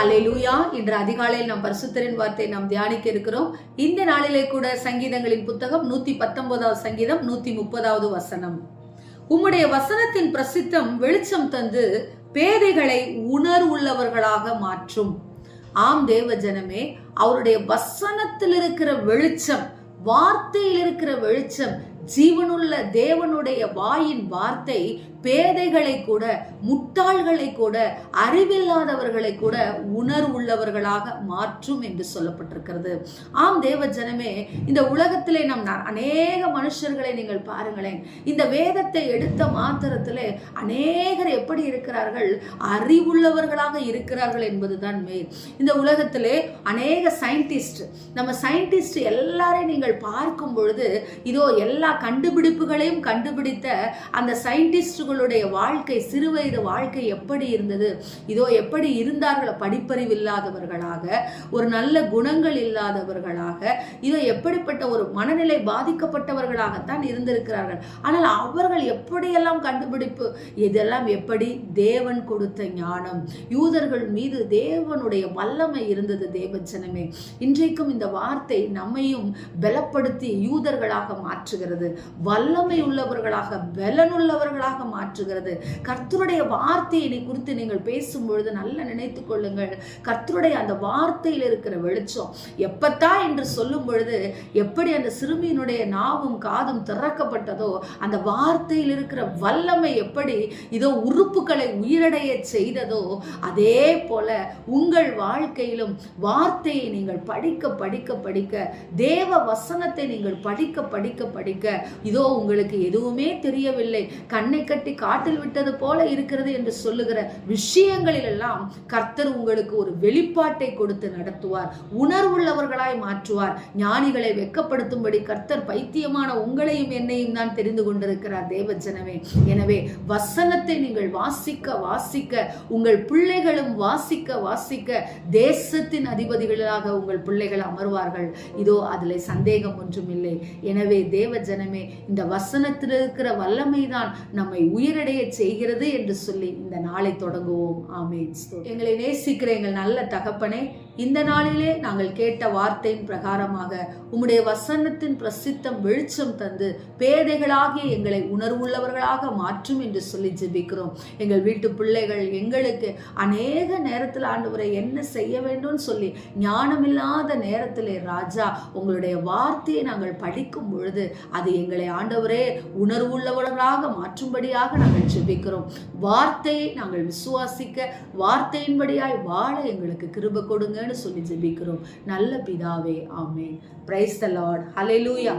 ஹalleluya. இன்று அதிகாலையில் நாம் பரிசுத்தரின் வார்த்தை நாம் தியானிக்க இருக்கிறோம். இந்த நாளிலே கூட சங்கீதங்களின் புத்தகம் நூத்தி பத்தொன்பதாவது சங்கீதம் நூத்தி முப்பதாவது வசனம். உம்முடைய வசனத்தின் பிரசித்தம் வெளிச்சம் தந்து பேதைகளை உணர்வுள்ளவர்களாக மாற்றும். ஆம் தேவ ஜனமே அவருடைய வசனத்தில் இருக்கிற வெளிச்சம் வார்த்தையில் இருக்கிற வெளிச்சம் ஜீவனுள்ள தேவனுடைய வாயின் வார்த்தை பேதைகளை கூட முட்டாள்களை கூட அறிவில்லாதவர்களை கூட உணர்வுள்ளவர்களாக மாற்றும் என்று சொல்லப்பட்டிருக்கிறது. ஆம் தேவ ஜனமே இந்த உலகத்திலே நம் அநேக மனுஷர்களை நீங்கள் பாருங்களேன். இந்த வேதத்தை எடுத்த மாத்திரத்திலே அநேகர் எப்படி இருக்கிறார்கள்? அறிவுள்ளவர்களாக இருக்கிறார்கள் என்பதுதான் மே இந்த உலகத்திலே அநேக சயின்டிஸ்ட் நம்ம சயின்டிஸ்ட் எல்லாரையும் நீங்கள் பார்க்கும் பொழுது இதோ எல்லா கண்டுபிடிப்புகளையும் கண்டுபிடித்த அந்த சயின்டிஸ்டுகளுடைய வாழ்க்கை சிறுவயது வாழ்க்கை எப்படி இருந்தது? இதோ எப்படி இருந்தார்கள் படிப்பறிவு இல்லாதவர்களாக ஒரு நல்ல குணங்கள் இல்லாதவர்களாக இதோ எப்படிப்பட்ட ஒரு மனநிலை பாதிக்கப்பட்டவர்களாகத்தான் இருந்திருக்கிறார்கள். ஆனால் அவர்கள் எப்படியெல்லாம் கண்டுபிடிப்பு? இதெல்லாம் எப்படி? தேவன் கொடுத்த ஞானம். யூதர்கள் மீது தேவனுடைய வல்லமை இருந்தது தேவச்சனமே இன்றைக்கும் இந்த வார்த்தை நம்மையும் பலப்படுத்தி யூதர்களாக மாற்றுகிறது. வல்லமை உள்ளவர்களாக பலனுள்ளவர்களாக மாற்றுகிறது. கர்த்தருடைய வார்த்தையை குறித்து நீங்கள் பேசும் பொழுது நல்லா நினைத்து கொள்ளுங்கள். கர்த்தருடைய அந்த வார்த்தையில் இருக்கிற வெளிச்சம் எப்பத்தா என்று சொல்லும் பொழுது எப்படி அந்த சிறுமியினுடைய நாவும் காதும் திறக்கப்பட்டதோ அந்த வார்த்தையில் இருக்கிற வல்லமை எப்படி இதோ உறுப்புகளை உயிரடைய செய்ததோ அதே போல உங்கள் வாழ்க்கையிலும் வார்த்தையை நீங்கள் படிக்க படிக்க படிக்க தேவ வசனத்தை நீங்கள் படிக்க படிக்க படிக்க இதோ உங்களுக்கு எதுவுமே தெரியவில்லை. கண்ணை கட்டி காட்டில் விட்டது போல இருக்கிறது என்று சொல்லுகிற விஷயங்களிலெல்லாம் கர்த்தர் உங்களுக்கு ஒரு வெளிப்பாட்டை கொடுத்து நடத்துவார். உணர்வுள்ளவர்களாய் மாற்றுவார். ஞானிகளை வெட்கப்படுத்தும்படி கர்த்தர் பைத்தியமான உங்களையும் என்னையும் தான் தெரிந்து கொண்டிருக்கிறார் தேவஜனமே. எனவே வசனத்தை நீங்கள் வாசிக்க வாசிக்க உங்கள் பிள்ளைகளும் வாசிக்க வாசிக்க தேசத்தின் அதிபதிகளாக உங்கள் பிள்ளைகள் அமர்வார்கள். இதோ அதில் சந்தேகம் ஒன்றும் இல்லை எனவே தேவஜன வசனமே இந்த வசனத்தில் இருக்கிற வல்லமைதான் நம்மை உயிரடைய செய்கிறது என்று சொல்லி இந்த நாளை தொடங்குவோம். ஆமே எங்களை நேசிக்கிற எங்கள் நல்ல தகப்பனே இந்த நாளிலே நாங்கள் கேட்ட வார்த்தையின் பிரகாரமாக உம்முடைய வசனத்தின் பிரசித்தம் வெளிச்சம் தந்து பேதைகளாகிய எங்களை உணர்வுள்ளவர்களாக மாற்றும் என்று சொல்லி ஜெபிக்கிறோம். எங்கள் வீட்டு பிள்ளைகள் எங்களுக்கு அநேக நேரத்தில் ஆண்டவரை என்ன செய்ய வேண்டும்னு சொல்லி ஞானமில்லாத நேரத்திலே ராஜா உங்களுடைய வார்த்தையை நாங்கள் படிக்கும் பொழுது அது எங்களை ஆண்டவரே உணர்வுள்ளவர்களாக மாற்றும்படியாக நாங்கள் ஜெபிக்கிறோம். வார்த்தையை நாங்கள் விசுவாசிக்க வார்த்தையின்படியாய் வாழ எங்களுக்கு கிருப கொடுங்க. கொடுங்கன்னு சொல்லி ஜெபிக்கிறோம். நல்ல பிதாவே amen. Praise the lord hallelujah